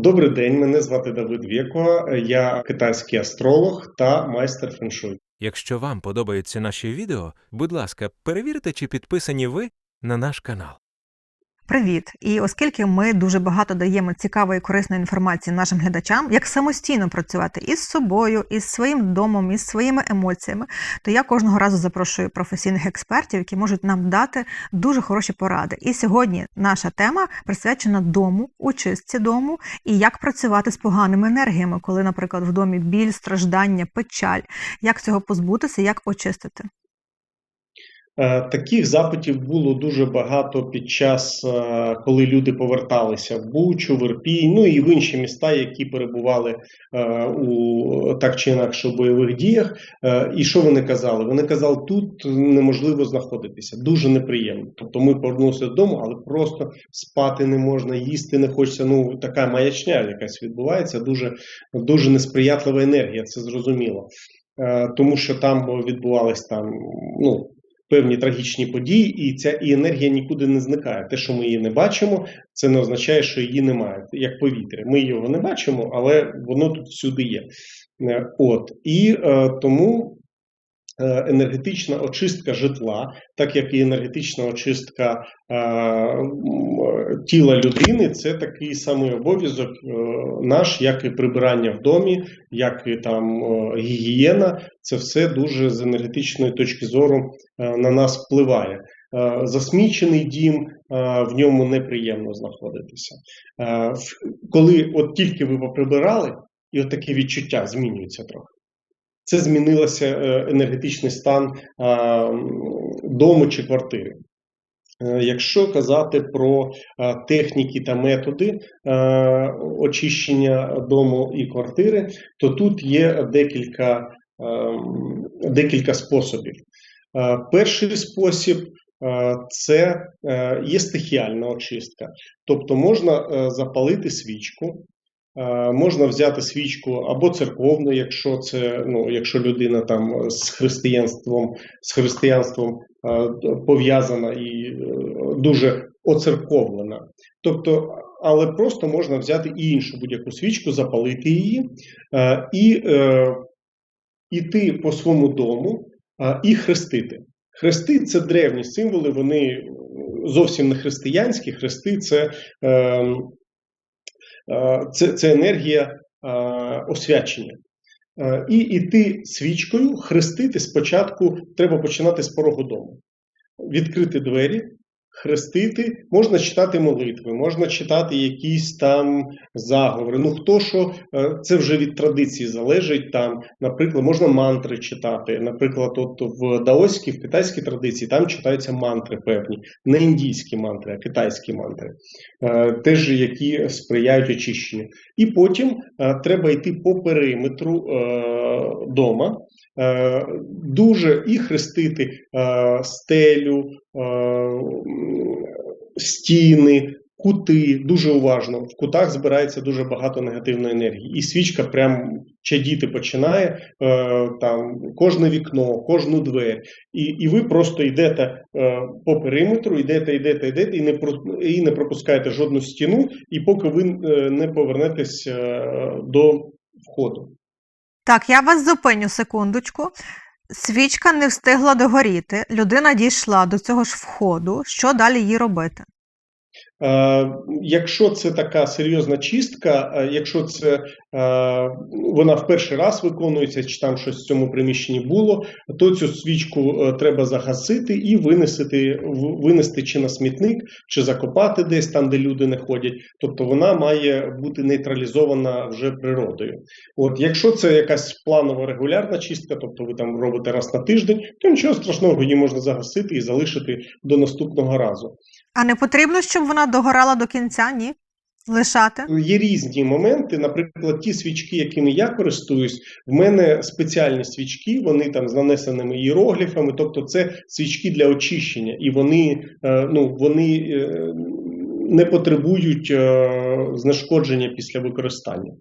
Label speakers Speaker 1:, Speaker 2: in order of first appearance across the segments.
Speaker 1: Добрий день, мене звати Давид Вєко, я китайський астролог та майстер феншуй.
Speaker 2: Якщо вам подобаються наші відео, будь ласка, перевірте, чи підписані ви на наш канал.
Speaker 3: Привіт! І оскільки ми дуже багато даємо цікавої корисної інформації нашим глядачам, як самостійно працювати із собою, із своїм домом, із своїми емоціями, то я кожного разу запрошую професійних експертів, які можуть нам дати дуже хороші поради. І сьогодні наша тема присвячена дому, очистці дому і як працювати з поганими енергіями, коли, наприклад, в домі біль, страждання, печаль, як цього позбутися, як очистити.
Speaker 1: Е, Таких запитів було дуже багато під час, е, коли люди поверталися в Бучу, в Ірпій, ну і в інші міста, які перебували е, у так чи інакше бойових діях. І що вони казали? Вони казали, тут неможливо знаходитися, дуже неприємно. Тобто ми повернулися додому, але просто спати не можна, їсти не хочеться. Ну така маячня якась відбувається, дуже, дуже несприятлива енергія, це зрозуміло. Тому що там відбувались там, ну певні трагічні події, і ця і енергія нікуди не зникає. Те, що ми її не бачимо, це не означає, що її немає. Як повітря. Ми його не бачимо, але воно тут всюди є. Е, От і е, тому. Е, Енергетична очистка житла, так як і енергетична очистка е, тіла людини, це такий самий обов'язок е, наш, як і прибирання в домі, як і там гігієна. Це все дуже з енергетичної точки зору на нас впливає. Засмічений дім, в ньому неприємно знаходитися. Коли от тільки ви поприбирали, і от таке відчуття змінюється трохи. Це змінилося е, енергетичний стан е, дому чи квартири. Е, Якщо казати про техніки та методи очищення дому і квартири, то тут є декілька, декілька способів. Перший спосіб це є стихіальна очистка, тобто можна запалити свічку. Е, Можна взяти свічку або церковну, якщо це ну, якщо людина там з християнством, з християнством е, пов'язана і е, дуже оцерковлена. Тобто, але просто можна взяти і іншу будь-яку свічку, запалити її і іти по своєму дому і хрестити. Хрести це древні символи, вони зовсім не християнські. Хрести це, е, е, це, це енергія е, освячення. Е, І йти свічкою, хрестити спочатку треба починати з порогу дому. Відкрити двері, хрестити, можна читати молитви, можна читати якісь там заговори. Ну хто що, е, це вже від традиції залежить. Там, наприклад, можна мантри читати. Наприклад, от в даоській, в китайській традиції там читаються мантри певні, не індійські мантри, а китайські мантри, е, теж які сприяють очищенню. І потім е, треба йти по периметру дома. Дуже і хрестити стелю, стіни, кути дуже уважно. В кутах збирається дуже багато негативної енергії, і свічка прям чадіти починає е, там кожне вікно, кожну двері. І, і ви просто йдете е, по периметру, йдете, йдете, йдете, і не і не пропускаєте жодну стіну, і поки ви е, не повернетесь е, до входу.
Speaker 3: Так, я вас зупиню секундочку. Свічка не встигла догоріти, людина дійшла до цього ж входу. Що далі їй робити?
Speaker 1: Е, Якщо це така серйозна чистка, е, якщо це е, вона в перший раз виконується, чи там щось в цьому приміщенні було, то цю свічку треба загасити і винести, винести чи на смітник, чи закопати десь там, де люди не ходять. Тобто вона має бути нейтралізована вже природою. От якщо це якась планова регулярна чистка, тобто ви там робите раз на тиждень, то нічого страшного, її можна загасити і залишити до наступного разу.
Speaker 3: А не потрібно, щоб вона догорала до кінця? Ні? Лишати?
Speaker 1: Є різні моменти. Наприклад, ті свічки, якими я користуюсь, в мене спеціальні свічки, вони там з нанесеними іерогліфами, тобто це свічки для очищення, і вони, е, ну, вони е, не потребують е, знешкодження після використання.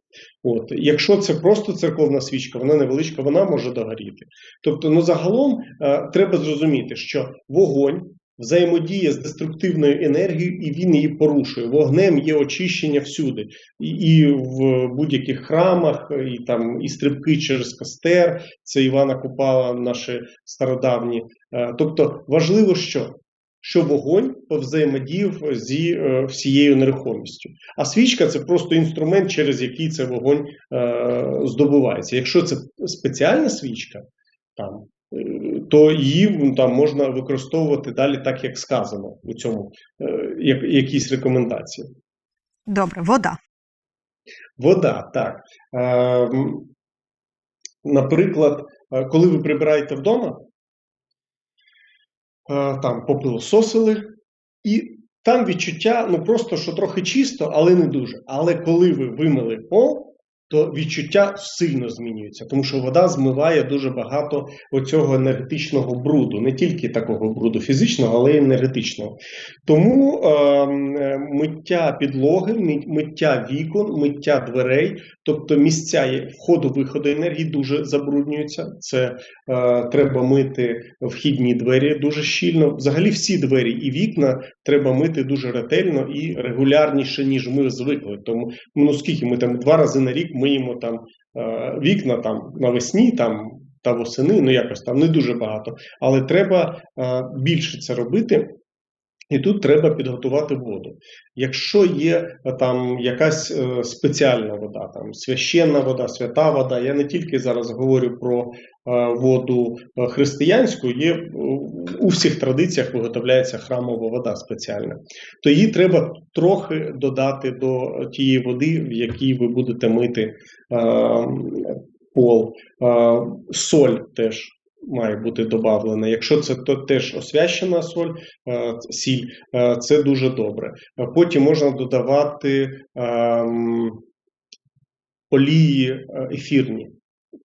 Speaker 1: От. Якщо це просто церковна свічка, вона невеличка, вона може догоріти. Тобто, ну загалом треба зрозуміти, що вогонь взаємодіє з деструктивною енергією, і він її порушує. Вогнем є очищення всюди, і, і в будь-яких храмах, і там і стрибки через костер, це Івана Купала, наші стародавні. Е, Тобто важливо, що що вогонь взаємодіяв зі е, всією нерухомістю. А свічка це просто інструмент, через який цей вогонь е, здобувається. Якщо це спеціальна свічка, там, то її там можна використовувати далі так, як сказано у цьому е, як, якісь рекомендації.
Speaker 3: Добре, вода.
Speaker 1: Вода, так. Е, наприклад, е, коли ви прибираєте вдома, там попилососили, і там відчуття, ну просто що трохи чисто, але не дуже. Але коли ви вимили пол, то відчуття сильно змінюється, тому що вода змиває дуже багато оцього енергетичного бруду, не тільки такого бруду фізичного, але й енергетичного. Тому е, миття підлоги, миття вікон, миття дверей, тобто місця входу-виходу енергії дуже забруднюються. Це е, треба мити вхідні двері дуже щільно. Взагалі всі двері і вікна треба мити дуже ретельно і регулярніше, ніж ми звикли. Тому ну скільки ми там два рази на рік миємо там е, вікна там навесні, там та восени, ну якось там не дуже багато, але треба е, більше це робити. І тут треба підготувати воду. Якщо є е, там якась е, спеціальна вода, там священна вода, свята вода, я не тільки зараз говорю про е, воду християнську, є у всіх традиціях виготовляється храмова вода спеціальна, то її треба трохи додати до тієї води, в якій ви будете мити пол. Соль теж має бути додавлена. Якщо це то теж освящена соль, е, сіль, е, це дуже добре. Е, Потім можна додавати ем, олії ефірні.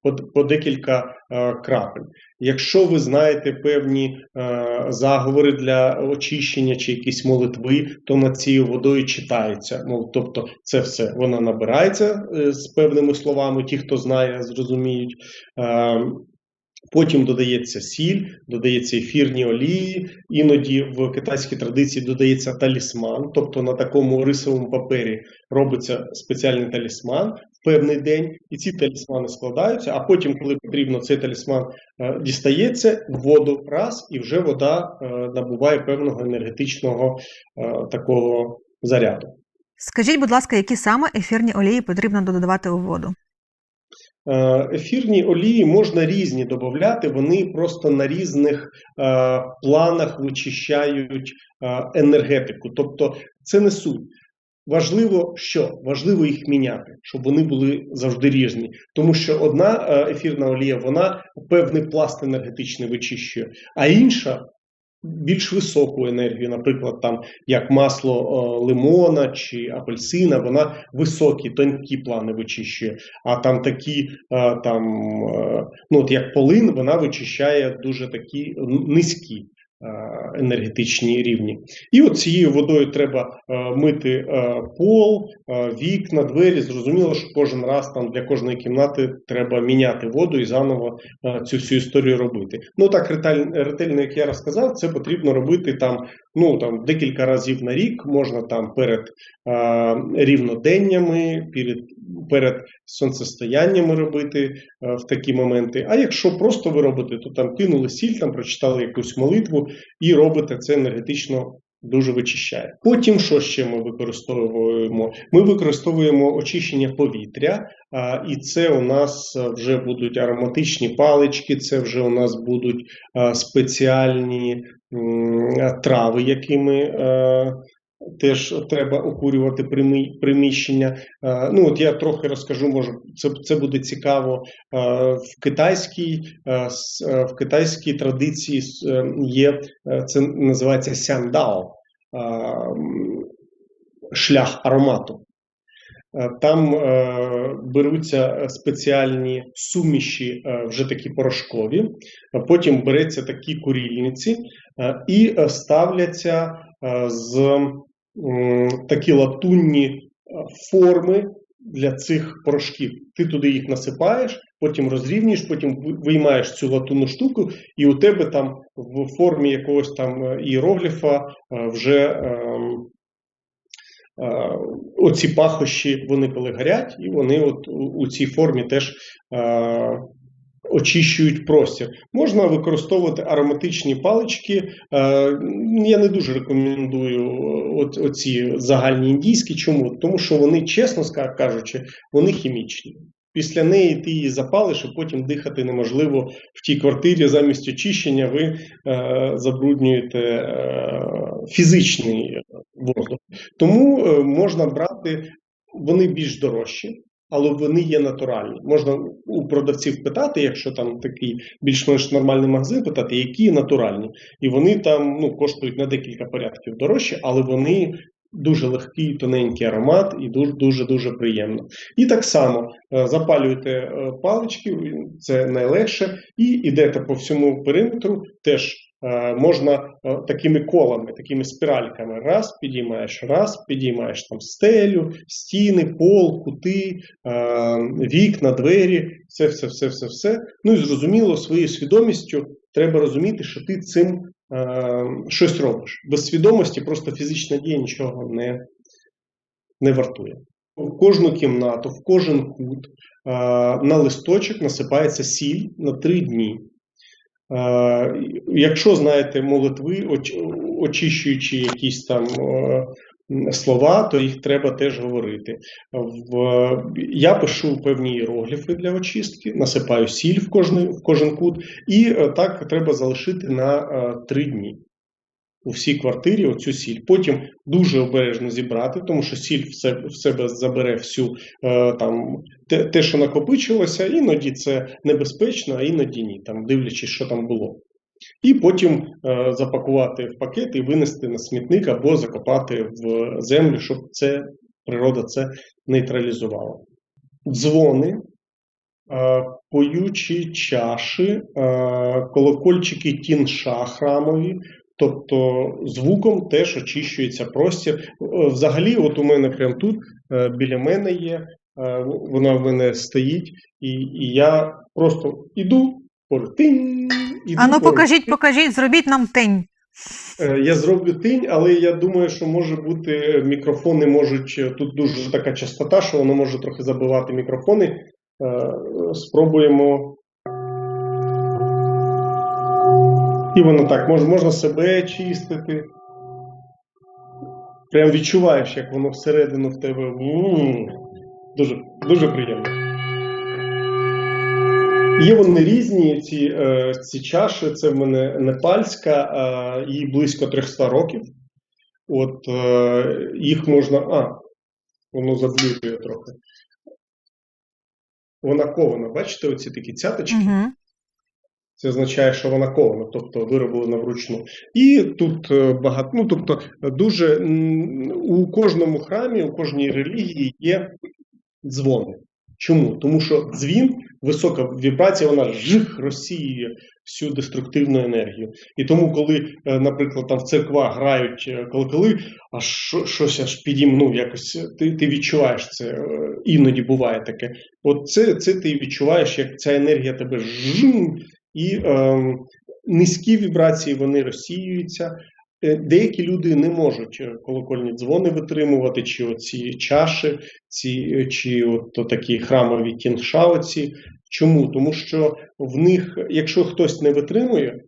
Speaker 1: По, по декілька е, крапель. Якщо ви знаєте певні е, заговори для очищення чи якісь молитви, то над цією водою читається. Ну, тобто, це все вона набирається е, з певними словами, ті, хто знає, зрозуміють. Е, Потім додається сіль, додається ефірні олії, іноді в китайській традиції додається талісман, тобто на такому рисовому папері робиться спеціальний талісман в певний день, і ці талісмани складаються. А потім, коли потрібно, цей талісман е, дістається в воду раз, і вже вода е, набуває певного енергетичного е, такого заряду.
Speaker 3: Скажіть, будь ласка, які саме ефірні олії потрібно додавати у воду?
Speaker 1: Е, Ефірні олії можна різні додати, вони просто на різних е, планах вичищають е, енергетику. Тобто це не суть. Важливо, що важливо їх міняти, щоб вони були завжди різні. Тому що одна ефірна олія вона певний пласт енергетичний вичищує, а інша більш високу енергію, наприклад, там як масло е, лимона чи апельсина, вона високі, тонкі плани вичищує. А там такі, е, там, е, ну от як полин, вона вичищає дуже такі низькі. Е, Енергетичні рівні, і от цією водою треба е, мити е, пол, вікна, двері. Зрозуміло, що кожен раз там для кожної кімнати треба міняти воду і заново цю всю історію робити. Ну так ретельно, як я розказав, це потрібно робити там, ну там декілька разів на рік. Можна там перед е, рівноденнями, перед, перед сонцестояннями робити е, в такі моменти. А якщо просто ви робите, то там кинули сіль, там прочитали якусь молитву і робите це енергетично. Дуже вичищає. Потім що ще ми використовуємо? Ми використовуємо очищення повітря, і це у нас вже будуть ароматичні палички, це вже у нас будуть спеціальні трави, якими е, теж треба окурювати приміщення. Е, Ну, от я трохи розкажу, може, це, це буде цікаво. Е, В китайській, е, в китайській традиції є, це називається сяндао, шлях аромату. Там беруться спеціальні суміші, вже такі порошкові, потім береться такі курільниці і ставляться з такі латунні е, форми для цих порошків. Ти туди їх насипаєш, потім розрівнюєш, потім виймаєш цю латунну штуку, і у тебе там в формі якогось там е, іерогліфа е, вже ем, е, оці пахощі, вони коли горять, і вони от у, у цій формі теж е, очищують простір. Можна використовувати ароматичні палички. Е, я не дуже рекомендую оці загальні індійські. Чому? Тому що вони, чесно кажучи, вони хімічні. Після неї ти її запалиш, і потім дихати неможливо в тій квартирі. Замість очищення ви е, забруднюєте е, фізичний воздух. Тому е, можна брати, вони більш дорожчі, але вони є натуральні. Можна у продавців питати, якщо там такий більш-менш нормальний магазин, питати, які натуральні. І вони там ну, коштують на декілька порядків дорожче, але вони дуже легкий, тоненький аромат і дуже дуже дуже приємно. І так само е, запалюєте е, палички, це найлегше, і йдете по всьому периметру теж. Е, Можна е, такими колами, такими спіральками. Раз підіймаєш, раз підіймаєш там стелю, стіни, пол, кути, е, вікна, двері, все, все, все, все, все. Ну і зрозуміло, своєю свідомістю треба розуміти, що ти цим щось робиш. Без свідомості просто фізична дія нічого не, не вартує. В кожну кімнату, в кожен кут на листочок насипається сіль на три дні. Е, Якщо знаєте молитви, очищуючи якісь там е, слова, то їх треба теж говорити. Я пишу певні іерогліфи для очистки, насипаю сіль в кожний, в кожен кут, і е, так треба залишити на три дні. У всій квартирі оцю сіль. Потім дуже обережно зібрати, тому що сіль в себе, забере всю там те, те, що накопичилося, іноді це небезпечно, а іноді ні, там дивлячись, що там було. І потім е, запакувати в пакет і винести на смітник або закопати в землю, щоб це природа це нейтралізувала. Дзвони, е, поючі чаші, е, колокольчики тінша храмові. Тобто звуком теж очищується простір. Е, Взагалі, от у мене прямо тут е, біля мене є, вона в мене стоїть, і, і я просто іду, поруч, тинь, іду
Speaker 3: Ану,
Speaker 1: поруч.
Speaker 3: ну, покажіть, покажіть, зробіть нам тень.
Speaker 1: Е, Я зроблю тинь, але я думаю, що може бути е, мікрофони можуть е, тут дуже така частота, що воно може трохи забивати мікрофони. Е, Спробуємо. І воно так, мож, можна себе чистити. Прям відчуваєш, як воно всередину в тебе. Дуже, дуже приємно. Є вони різні, ці, е, ці чаші. Це в мене непальська, їй близько 300 років. От е, їх можна. А, воно заблюдує трохи. Вона кована, бачите, оці такі цяточки.
Speaker 3: Угу.
Speaker 1: Це означає, що вона кована, тобто вироблена вручну. І тут е, багато, ну тобто, дуже у кожному храмі, у кожній релігії є дзвони. Чому? Тому що дзвін, висока вібрація, вона жих розсіює всю деструктивну енергію. І тому, коли, е, наприклад, там в церквах грають е, колоколи, а що- щось аж підімну, якось е, ти, ти відчуваєш це, е, іноді буває таке. От це, це ти відчуваєш, як ця енергія тебе жим, і ем, низькі вібрації вони розсіюються. Е, Деякі люди не можуть е, колокольні дзвони витримувати, чи оці чаші, ці, е, чи от такі храмові кіншаоці. Чому? Тому що в них, якщо хтось не витримує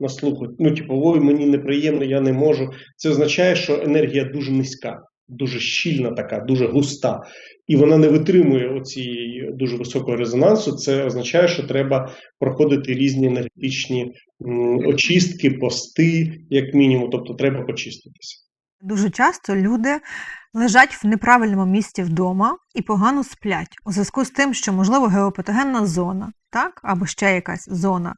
Speaker 1: на слуху, ну типу, ой, мені неприємно, я не можу. Це означає, що енергія дуже низька, дуже щільна така, дуже густа. І вона не витримує оцієї дуже високого резонансу. Це означає, що треба проходити різні енергетичні очистки, пости, як мінімум, тобто треба почиститися.
Speaker 3: Дуже часто люди лежать в неправильному місці вдома і погано сплять у зв'язку з тим, що можливо геопатогенна зона, так або ще якась зона.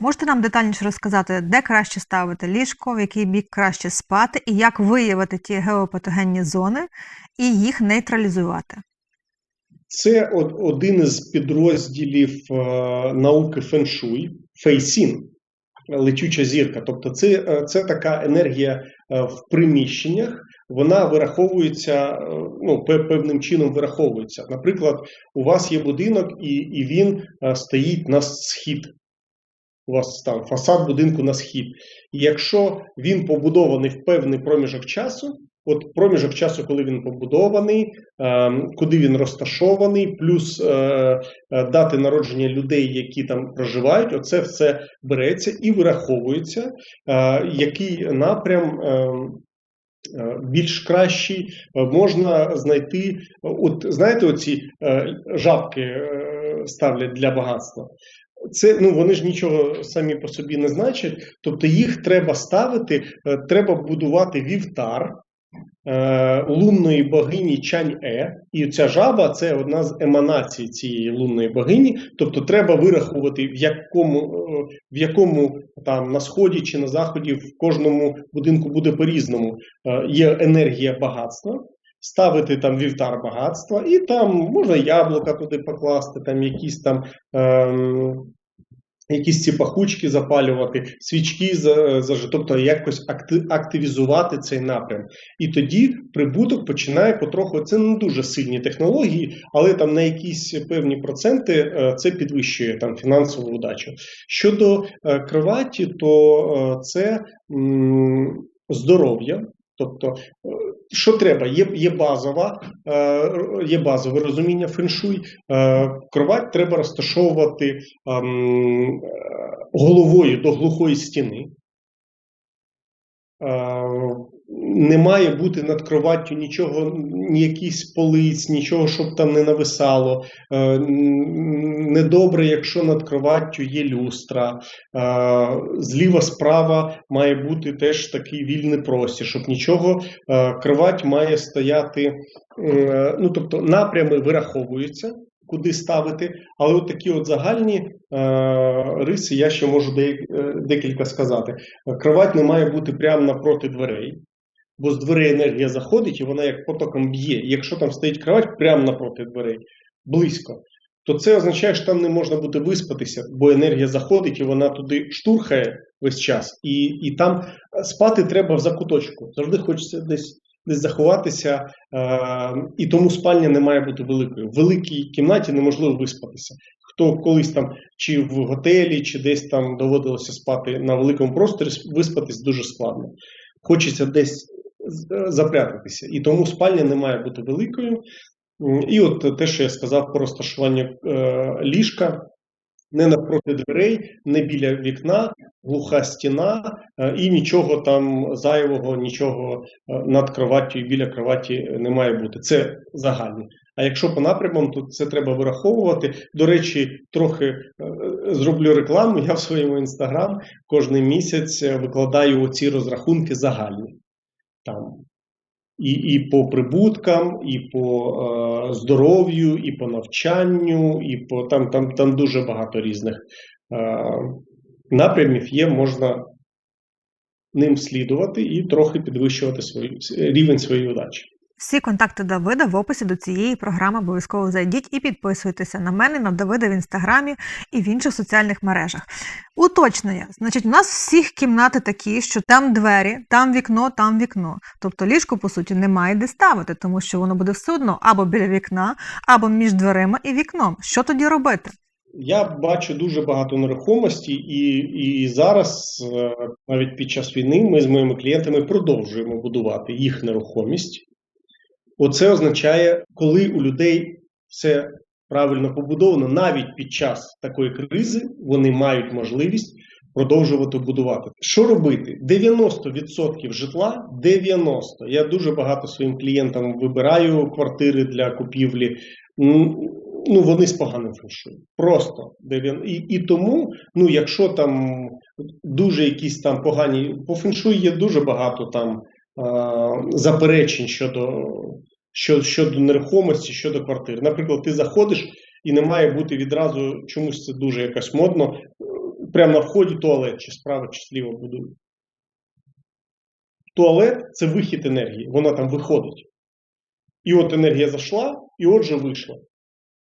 Speaker 3: Можете нам детальніше розказати, де краще ставити ліжко, в який бік краще спати, і як виявити ті геопатогенні зони і їх нейтралізувати?
Speaker 1: Це од- один із підрозділів е, науки феншуй, фейсін, летюча зірка. Тобто, це, е, це така енергія в приміщеннях, вона вираховується е, ну, певним чином вираховується. Наприклад, у вас є будинок, і, і він е, стоїть на схід. У вас там фасад будинку на схід. І якщо він побудований в певний проміжок часу, от проміжок часу, коли він побудований, ем, куди він розташований, плюс е, е, дати народження людей, які там проживають, оце все береться і вираховується, е, який напрям. е, Більш кращий е, можна знайти, от знаєте, оці е, жабки е, ставлять для багатства. Це ну вони ж нічого самі по собі не значать. Тобто їх треба ставити, е, треба будувати вівтар е, лунної богині Чань-Е. І ця жаба це одна з еманацій цієї лунної богині. Тобто треба вирахувати, в якому, е, в якому там на сході чи на заході в кожному будинку буде по-різному. Е, є енергія багатства. Ставити там вівтар багатства, і там можна яблука туди покласти, там якісь там ем, якісь ці пахучки запалювати, свічки за, за тобто якось акти, активізувати цей напрям. І тоді прибуток починає потроху. Це не дуже сильні технології, але там на якісь певні проценти е, це підвищує там фінансову удачу. Щодо е, кроваті, то е, це здоров'я. Тобто, що треба? Є, є базова, е, є базове розуміння феншуй. Е, Кровать треба розташовувати е, головою до глухої стіни. Е, Не має бути над кроваттю нічого, ніяких полиць, нічого, щоб там не нависало. Е, Недобре, якщо над кроваттю є люстра. Е, Зліва справа має бути теж такий вільний простір, щоб нічого. е, Кровать має стояти, ну тобто напрями вираховуються куди ставити. Але от такі от загальні риси я ще можу декілька сказати. Кровать не має бути прямо напроти дверей, бо з дверей енергія заходить і вона як потоком б'є. І якщо там стоїть кровать прямо напроти дверей, близько, то це означає, що там не можна буде виспатися, бо енергія заходить і вона туди штурхає весь час. І, і там спати треба в закуточку. Завжди хочеться десь десь заховатися, е, і тому спальня не має бути великою. В великій кімнаті неможливо виспатися. Хто колись там чи в готелі, чи десь там доводилося спати на великому просторі, виспатись дуже складно. Хочеться десь запрятатися. І тому спальня не має бути великою. І от те, що я сказав про розташування е, ліжка, не навпроти дверей, не біля вікна, глуха стіна е, і нічого там зайвого, нічого е, над кроваттю і біля кроваті не має бути. Це загальне. А якщо по напрямам, то це треба вираховувати. До речі, трохи зроблю рекламу. Я в своєму інстаграм кожен місяць викладаю оці розрахунки загальні. Там і, і по прибуткам, і по е, здоров'ю, і по навчанню, і по там, там, там дуже багато різних е, напрямів є, можна ним слідувати і трохи підвищувати свої, рівень своєї удачі.
Speaker 3: Всі контакти Давида в описі до цієї програми обов'язково зайдіть і підписуйтеся на мене, на Давида в інстаграмі і в інших соціальних мережах. Уточнення, значить, у нас всіх кімнати такі, що там двері, там вікно, там вікно. Тобто ліжко, по суті, немає де ставити, тому що воно буде все одно або біля вікна, або між дверима і вікном. Що тоді робити?
Speaker 1: Я бачу дуже багато нерухомості, і, і зараз, е, навіть під час війни, ми з моїми клієнтами продовжуємо будувати їх нерухомість. Оце означає, коли у людей все правильно побудовано, навіть під час такої кризи вони мають можливість продовжувати будувати. Що робити? 90% житла 90%. Я дуже багато своїм клієнтам вибираю квартири для купівлі. Ну, вони з поганим феншуєм. Просто і, і тому, ну, якщо там дуже якісь там погані по феншуї є дуже багато там заперечень щодо, що, щодо нерухомості, щодо квартир. Наприклад, ти заходиш і не має бути відразу чомусь це дуже якось модно. Прямо на вході туалет, чи справа, чи зліва будують. Туалет це вихід енергії, вона там виходить. І от енергія зайшла, і отже вийшла.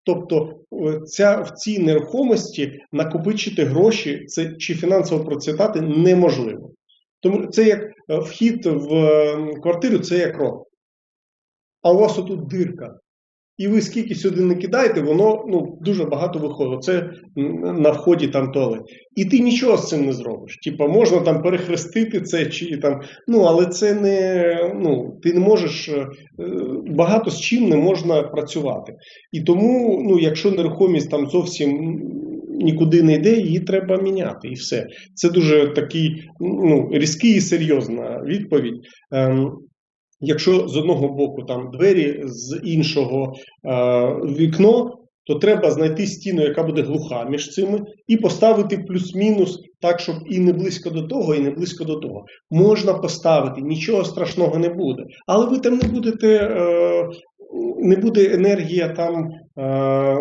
Speaker 1: Тобто е, ця, в цій нерухомості накопичити гроші це, чи фінансово процвітати неможливо. Тому це як вхід в е, квартиру це як рот. А у вас отут дирка. І ви скільки сюди не кидаєте, воно ну, дуже багато виходить. Це на вході там туалет. І ти нічого з цим не зробиш. Типа, можна там перехрестити це, чи там. Ну, але це не. Ну, ти не можеш е, е, багато з чим не можна працювати. І тому, ну, якщо нерухомість там зовсім нікуди не йде, її треба міняти. І все. Це дуже такий ну, різкий і серйозна відповідь. Ем, Якщо з одного боку там двері, з іншого е, вікно, то треба знайти стіну, яка буде глуха між цими, і поставити плюс-мінус так, щоб і не близько до того, і не близько до того. Можна поставити, нічого страшного не буде. Але ви там не будете, е, не буде енергія там е,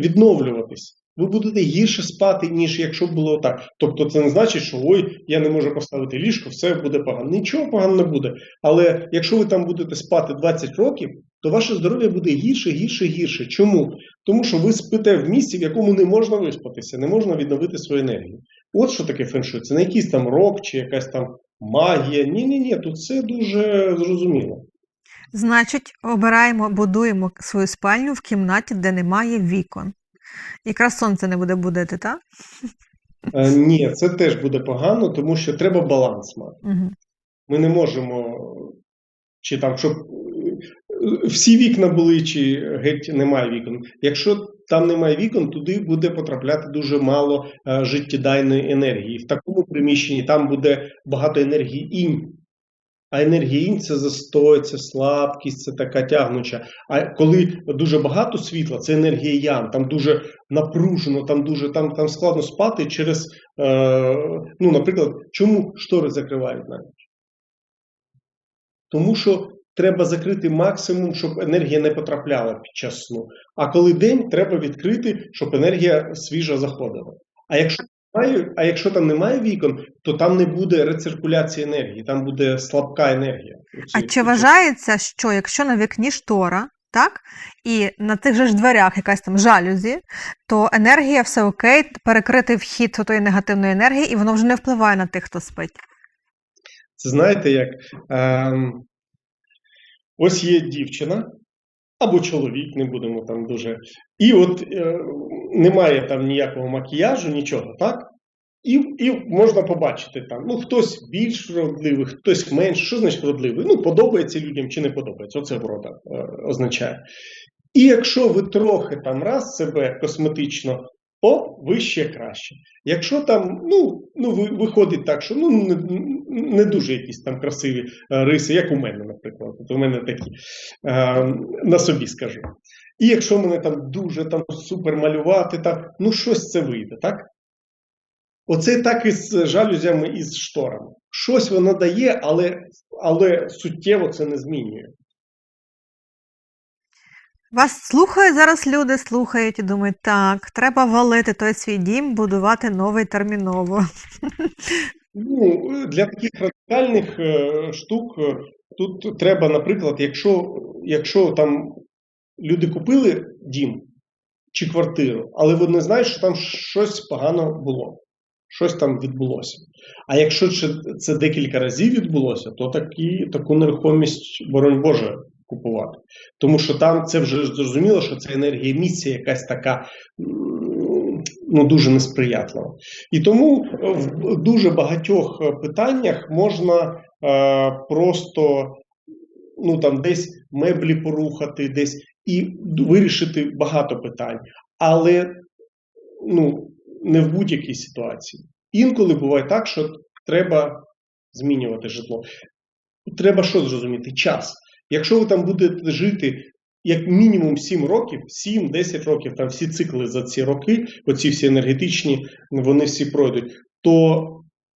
Speaker 1: відновлюватись. Ви будете гірше спати, ніж якщо б було так. Тобто, це не значить, що ой, я не можу поставити ліжко, все буде погано. Нічого погано не буде. Але якщо ви там будете спати 20 років, то ваше здоров'я буде гірше, гірше, гірше. Чому? Тому що ви спите в місці, в якому не можна виспатися, не можна відновити свою енергію. От що таке феншуй. Це не якийсь там рок чи якась там магія. Ні, ні, ні, тут все дуже зрозуміло.
Speaker 3: Значить, обираємо, будуємо свою спальню в кімнаті, де немає вікон. Якраз сонце не буде будити, так?
Speaker 1: Е, ні, це теж буде погано, тому що треба баланс мати.
Speaker 3: Угу.
Speaker 1: Ми не можемо, чи там, щоб е, всі вікна були, чи геть немає вікон. Якщо там немає вікон, туди буде потрапляти дуже мало е, життєдайної енергії. В такому приміщенні там буде багато енергії інь. А енергія інь це застой, це слабкість, це така тягнуча. А коли дуже багато світла, це енергія ян, там дуже напружено, там дуже там, там складно спати через, е, ну, наприклад, чому штори закривають навіть? Тому що треба закрити максимум, щоб енергія не потрапляла під час сну. А коли день, треба відкрити, щоб енергія свіжа заходила. А якщо а якщо там немає вікон, то там не буде рециркуляції енергії, там буде слабка енергія.
Speaker 3: А чи вважається, що якщо на вікні штора, так, і на тих же ж дверях якась там жалюзі, то енергія все окей, перекрити вхід тої негативної енергії, і воно вже не впливає на тих, хто спить.
Speaker 1: Це знаєте, як ем, ось є дівчина або чоловік, не будемо там дуже. І от е, немає там ніякого макіяжу, нічого, так? І і можна побачити там, ну, хтось більш вродливий, хтось менш. Що значить вродливий? Ну, подобається людям чи не подобається. Оце врода е, означає. І якщо ви трохи там раз себе косметично, о, ви ще краще. Якщо там, ну, ну ви- виходить так, що ну, не, дуже якісь там красиві е, риси, як у мене, наприклад. От у мене такі е, на собі скажу. І якщо мене там дуже там супер малювати, там, ну щось це вийде, так? Оце так і з жалюзями і з шторами. Щось воно дає, але, але суттєво це не змінює.
Speaker 3: Вас слухають зараз люди, слухають і думають, так, треба валити той свій дім, будувати новий терміново.
Speaker 1: Ну, для таких радикальних е, штук е, тут треба, наприклад, якщо, якщо там люди купили дім чи квартиру, але вони знають, що там щось погано було, щось там відбулося. А якщо це, декілька разів відбулося, то такі, таку нерухомість, боронь Боже, купувати. Тому що там це вже зрозуміло, що це енергія місія якась така ну, дуже несприятлива. І тому в дуже багатьох е, питаннях можна е, просто ну, там, десь меблі порухати, десь і вирішити багато питань. Але ну, не в будь-якій ситуації. Інколи буває так, що треба змінювати житло. Треба що зрозуміти? Час. Якщо ви там будете жити як мінімум 7 років, 7-10 років, там всі цикли за ці роки, оці всі енергетичні, вони всі пройдуть, то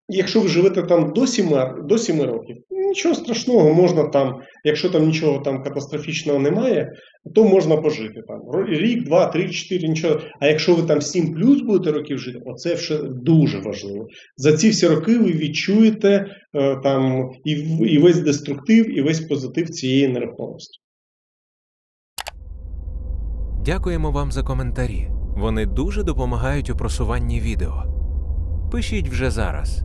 Speaker 1: якщо ви живете там до 7, до 7 років, нічого страшного, можна там, якщо там нічого там катастрофічного немає, то можна пожити там рік, два, три, чотири, нічого. А якщо ви там 7 плюс будете років жити, оце вже дуже важливо. За ці всі роки ви відчуєте е, там і, і весь деструктив, і весь позитив цієї нерухомості.
Speaker 2: Дякуємо вам за коментарі. Вони дуже допомагають у просуванні відео. Пишіть вже зараз.